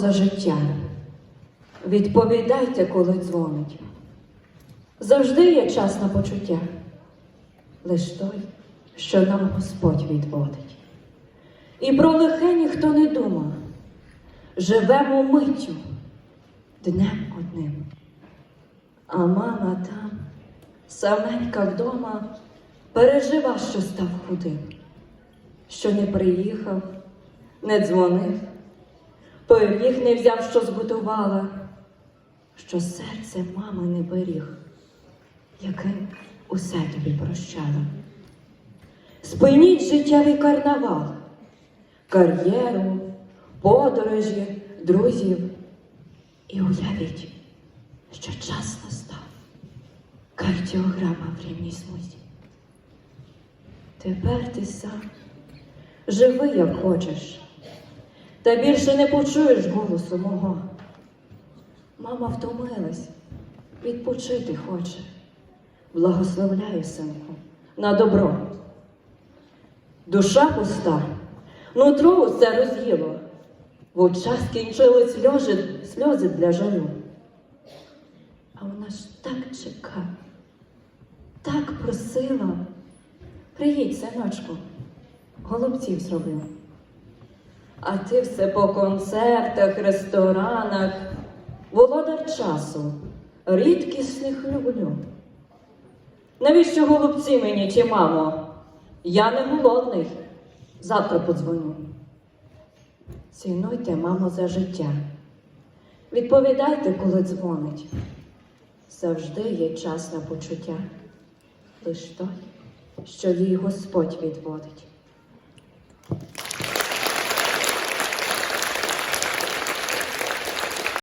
за життя. Відповідайте, коли дзвонить. Завжди є час на почуття, лиш той, що нам Господь відводить. І про лихе ніхто не думав. Живемо миттю, днем одним. А мама там, саменька вдома, пережива, що став худим, що не приїхав, не дзвонив, пиріг не взяв, що зготувала, що серце мами не беріг, яким усе тобі прощала. Спиніть життєвий карнавал, кар'єру, подорожі, друзів. І уявіть, що час настав. Кардіограма в рівній смузі. Тепер ти сам живи, як хочеш, та більше не почуєш голосу мого. Мама втомилась, відпочити хоче. Благословляю, синку, на добро. Душа пуста, нутро усе роз'їло, в очах скінчили сльози, сльози для жалю. А вона ж так чекала, так просила. Приїдь, синочку, голубців зробила. А ти все по концертах, ресторанах, володар часу, рідкісних люблю. Навіщо голубці мені чи мамо? Я не голодний. Завтра подзвоню. Цінуйте, мамо, за життя. Відповідайте, коли дзвонить. Завжди є час на почуття. Лиш той, що їй Господь відводить.